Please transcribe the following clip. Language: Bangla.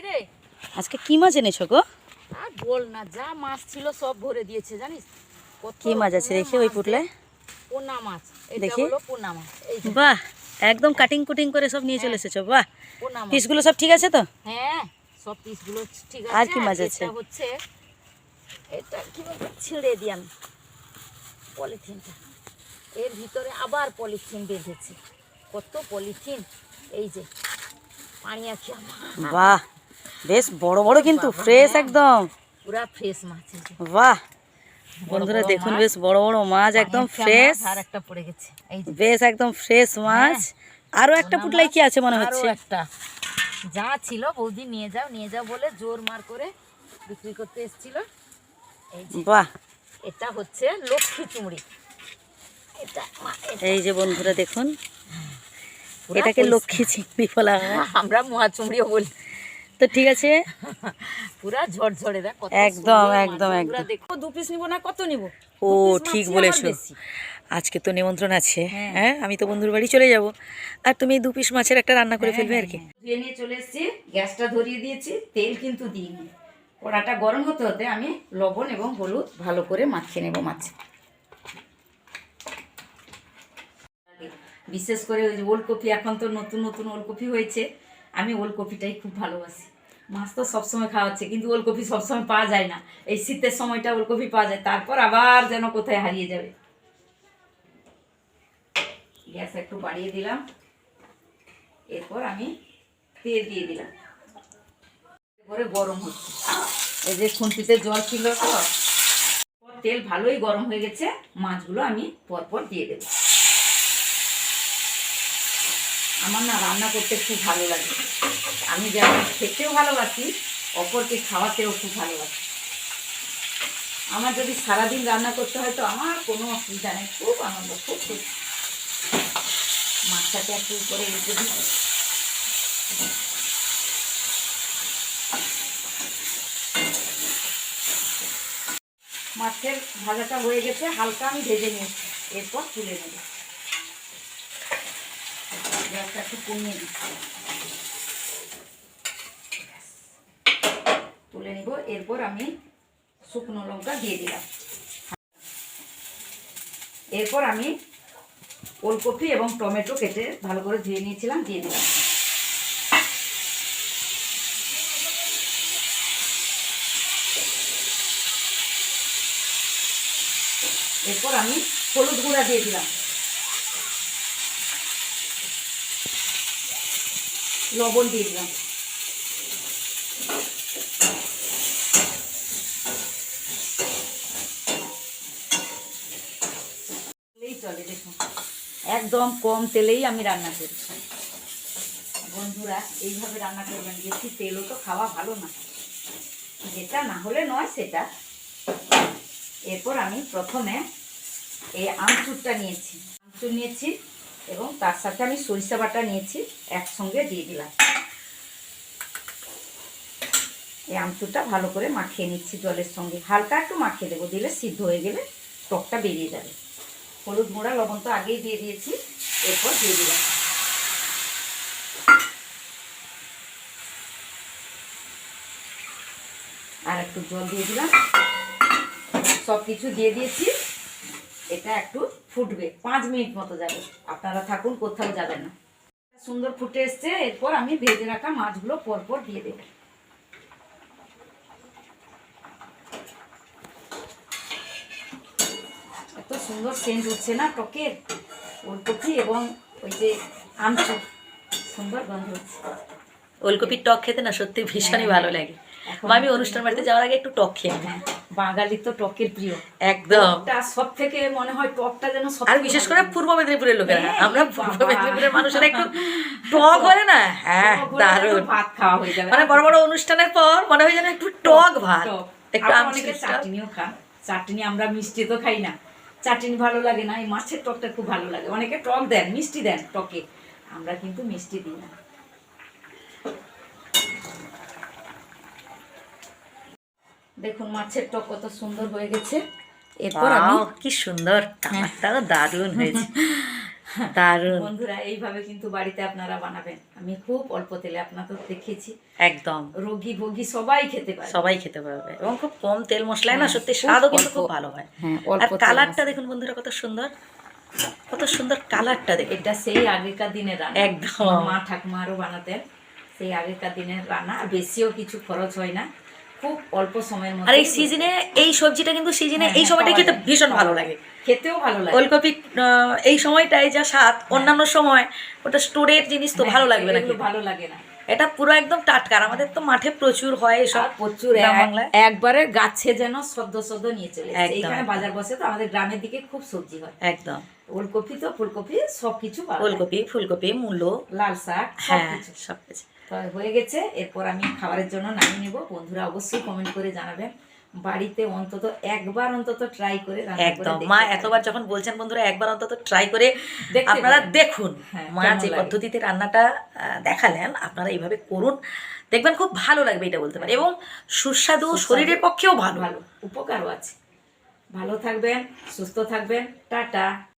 কিরে? আজকে কি মাছ এনেছো গো? আর বল না যা মাছ ছিল সব ভরে দিয়েছে জানিস? কত কি মাছ আছে দেখি ওই রে। পোনা মাছ দেখি। পোনা মাছ এই যে। বাহ একদম কাটিং কুটিং করে সব নিয়ে চলে এসেছ বাহ। পিসগুলো সব ঠিক আছে তো? হ্যাঁ সব পিসগুলো ঠিক আছে। আর কি মাছ আছে? হচ্ছে এটা কি ছিঁড়ে দিই আমি পলিথিনটা। এর ভিতরে আবার পলিথিন বেঁধেছে। কত পলিথিন? এই যে পানি আছে বাহ বেশ বড় বড় কিন্তু ফ্রেশ একদম। পুরা ফ্রেশ মাছ বাহ। বন্ধুরা দেখুন বেশ বড় বড় মাছ একদম ফ্রেশ আর একটা পড়ে গেছে। এই যে। বেশ একদম ফ্রেশ মাছ। আরও একটা পুটলাই কি আছে মনে আরও হচ্ছে? একটা। যা ছিল বৌদি নিয়ে যাও নিয়ে যাও বলে জোর মার করে বিক্রি করতে এসেছিল। এই যে। বাহ। এটা হচ্ছে লক্ষ্মী চুমড়ি। এটা এই যে বন্ধুরা দেখুন। এটাকে লক্ষ্মী চিংড়ি বলা হয়। আমরা মহা চুমড়িও বলি। তো ঠিক আছে। পুরা ঝরঝরে দেখ একদম, একদম। একদম। দেখো দু পিস নিব না কত নিব? ও ঠিক বলেছ। আজকে তো নিমন্ত্রণ আছে। হ্যাঁ। হ্যাঁ আমি তো বন্ধুর বাড়ি চলে যাব। আর তুমি এই দু পিস মাছের একটা রান্না করে ফেলবে আর কি? হ্যাঁ, ধুয়ে নিয়ে চলে এসেছি গ্যাসটা ধরিয়ে দিয়েছি তেল কিন্তু দিইনি। কড়াটা গরম হতে হতে আমি লবণ এবং হলুদ ভালো করে মাখিয়ে নেব মাছ। বিশেষ করে ওই যে ওলকপি এখন তো নতুন নতুন ওলকপি হয়েছে। আমি ওলকপিটাই খুব ভালোবাসি। মাছ তো সবসময় খাওয়া হচ্ছে, কিন্তু ওলকপি সবসময় পাওয়া যায় না। এই শীতের সময়টা ওলকপি পাওয়া যায়, তারপর আবার যেন কোথায় হারিয়ে যাবে। গ্যাস একটু বাড়িয়ে দিলাম। এরপর আমি তেল দিয়ে দিলাম। করে গরম হচ্ছে। এই যে খুন্তিতে জল ছিল তো, তেল ভালোই গরম হয়ে গেছে, মাছগুলো আমি পরপর দিয়ে দেব। আমার না রান্না করতে খুব ভালো লাগে। আমি যেমন খেতেও ভালোবাসি, অপরকে খাওয়াতেও খুব ভালোবাসি। আমার যদি সারাদিন রান্না করতে হয় তো আমার কোনো অসুবিধা নেই, খুব আনন্দ, খুব খুশি। মাছটাকে একটু উপরে রেখে দিই। মাছের ভাজাটা হয়ে গেছে, হালকা আমি ভেজে নিয়েছি, এরপর তুলে নেব। গ্যাসটা একটু কমিয়ে দিচ্ছি। তুলে নিব, এরপর আমি শুকনো লঙ্কা দিয়ে দিলাম। এরপর আমি ওলকপি এবং টমেটো কেটে ভালো করে ধুয়ে নিয়েছিলাম, দিয়ে দিলাম। এরপর আমি হলুদ গুঁড়া দিয়ে দিলাম। লবণ দিয়ে দিলাম। চলে, দেখুন। একদম কম তেলেই আমি রান্না করি বন্ধুরা, এইভাবে রান্না করবেন, বেশি তেলও তো খাওয়া ভালো না। যেটা না হলে নয় সেটা। এরপর আমি প্রথমে এই আমচুরটা নিয়েছি। আমচুর নিয়েছি এবং তার সাথে আমি সরিষা বাটা নিয়েছি, একসঙ্গে দিয়ে দিলাম। এই আমচুরটা ভালো করে মাখিয়ে নিচ্ছি জলের সঙ্গে। হালকা একটু মাখিয়ে দেবো, দিলে সিদ্ধ হয়ে গেলে টকটা বেরিয়ে যাবে। হলুদ গুঁড়া, লবণ তো আগেই দিয়ে দিয়েছি, এরপর দিয়ে দিলাম। আর একটু জল দিয়ে দিলাম। সব কিছু দিয়ে দিয়েছি। এটা একটু ফুটবে। পাঁচ মিনিট মতো যাবে। আপনারা থাকুন কোথাও যাবেন না। সুন্দর ফুটে এসছে এরপর আমি ভেজে রাখা মাছগুলো পরপর দিয়ে দেবো। এত সুন্দর সেন্ট উঠছে না টকের ওলকপি এবং ওই যে আমচুর সুন্দর গন্ধ হচ্ছে। ওলকপির টক খেতে না সত্যি ভীষণই হ্যাঁ, ভালো লাগে। অনুষ্ঠান বাড়িতে যাওয়ার আগে একটু টক খেয়ে। বাঙালি তো টকের প্রিয়। একদম। সব থেকে মনে হয় টকটা যেন আর বিশেষ করে পূর্ব মেদিনীপুরের লোকেরা। হ্যাঁ, আমরা পূর্ব মেদিনীপুরের মানুষেরা একটু টক হলে না হ্যাঁ দারুণ। ভাত খাওয়া হয়ে যাবে। মানে বড় বড় অনুষ্ঠানের পর মনে হয় যেন একটু টক ভাত। একটু অনেকে চাটনিও খান। চাটনি আমরা মিষ্টি তো খাই না। চাটনি ভালো লাগে না এই মাছের টকটা খুব ভালো লাগে। অনেকে টক দেন মিষ্টি দেন টকে। আমরা কিন্তু মিষ্টি দিই না। দেখুন মাছের টক কত সুন্দর হয়ে গেছে। এরপর আমি কি সুন্দর। কালারটাও দারুণ হয়েছে। দারুণ। বন্ধুরা এইভাবে কিন্তু বাড়িতে আপনারা বানাবেন। আমি খুব অল্প তেলে আপনার তো দেখেছি একদম। রোগী ভোগী সবাই খেতে পারে সবাই খেতে পারবে। এবং খুব কম তেল মশলায় না হ্যাঁ, সত্যি স্বাদও কিন্তু খুব ভালো হয়। হ্যাঁ আর কালারটা দেখুন বন্ধুরা কত সুন্দর। কত সুন্দর কালারটা দেখুন। এটা সেই আগেকার দিনের রান্না। একদম। মা ঠাকুমারও বানাতেন। সেই আগেকার দিনের রান্না। বেশিও কিছু খরচ হয় না। খুব অল্প সময়ের মধ্যে আর এই সিজনে এই সবজিটা কিন্তু সিজনে হ্যাঁ, এই হ্যাঁ, সময়টা খেতে ভীষণ ভালো লাগে। খেতেও ভালো লাগে। ওলকপি এই সময়টায় যা স্বাদ অন্যান্য সময় ওটা স্টোরের জিনিস তো হ্যাঁ, ভালো লাগবে না ভালো লাগে না। এটা পুরো একদম টাটকা আমাদের তো মাঠে প্রচুর হয় এসব প্রচুর। একবারে গাছে যেন সদ্য সদ্য নিয়ে চলে একদম। বাজার বসে তো আমাদের গ্রামের দিকে খুব সবজি হয়। একদম। ওলকপি তো ফুলকপি সবকিছু যায়। ফুলকপি মূলো লাল শাক হ্যাঁ সবকিছু। হয়ে গেছে। এরপর আমি খাবারের জন্য নামিয়ে নেব। বন্ধুরা অবশ্যই কমেন্ট করে জানাবেন। বাড়িতে অন্তত একবার অন্তত ট্রাই করে একদম। মা এতবার যখন বলছেন বন্ধুরা একবার অন্তত ট্রাই করে আপনারা দেখুন। হ্যাঁ, মা যে পদ্ধতিতে রান্নাটা দেখালেন আপনারা এইভাবে করুন। দেখবেন খুব ভালো লাগবে এটা বলতে পারি। এবং সুস্বাদু সুস্বাদু। শরীরের পক্ষেও ভালো। ভালো। উপকারও আছে। ভালো থাকবেন সুস্থ থাকবেন। টাটা।